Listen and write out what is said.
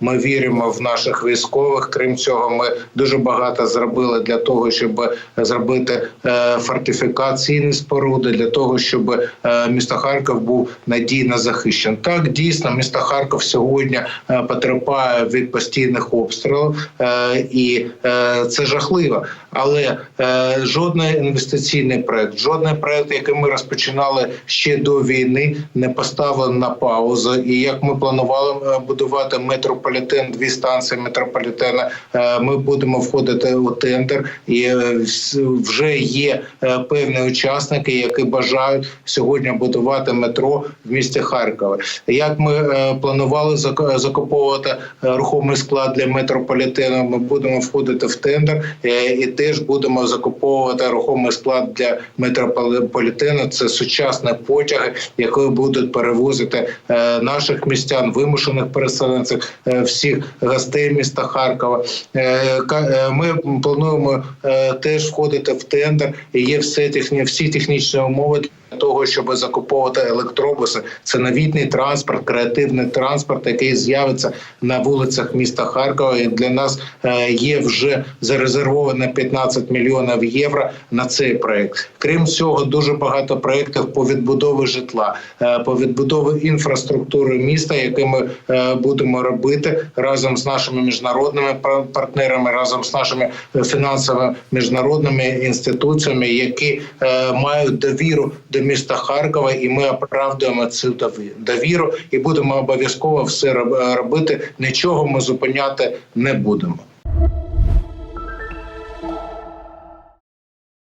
Ми віримо в наших військових. Крім цього, ми дуже багато зробили для того, щоб зробити е, фортифікаційні споруди, для того, щоб е, місто Харків був надійно захищен. Так дійсно місто Харків сьогодні е, потерпає від постійних обстрілів, е, і е, це жахливо. Але е, жодний інвестиційний проект, жодний проект, який ми розпочинали ще до війни, не поставлено на паузу. І як ми планували е, будувати метрополітен, дві станції метрополітена, е, ми будемо входити у тендер, і е, вже є е, певні учасники, які бажають сьогодні будувати метро в місті Харкові. Як ми е, планували зак- закуповувати е, рухомий склад для метрополітену, ми будемо входити в тендер е, і теж будемо закуповувати рухомий склад для метрополітену. Це сучасні потяги, які будуть перевозити е, наших містян, вимушених переселенців, е, всіх гостей міста Харкова. Е, Ми плануємо теж входити в тендер. І є все техні, всі технічні умови того, щоб закуповувати електробуси. Це новітній транспорт, креативний транспорт, який з'явиться на вулицях міста Харкова. І для нас е, є вже зарезервовано 15 мільйонів євро на цей проект. Крім цього, дуже багато проєктів по відбудові житла, е, по відбудові інфраструктури міста, які ми е, будемо робити разом з нашими міжнародними пар- партнерами, разом з нашими фінансовими міжнародними інституціями, які мають довіру до міста Харкова, і ми оправдуємо цю дові- довіру і будемо обов'язково все роб- робити. Нічого ми зупиняти не будемо.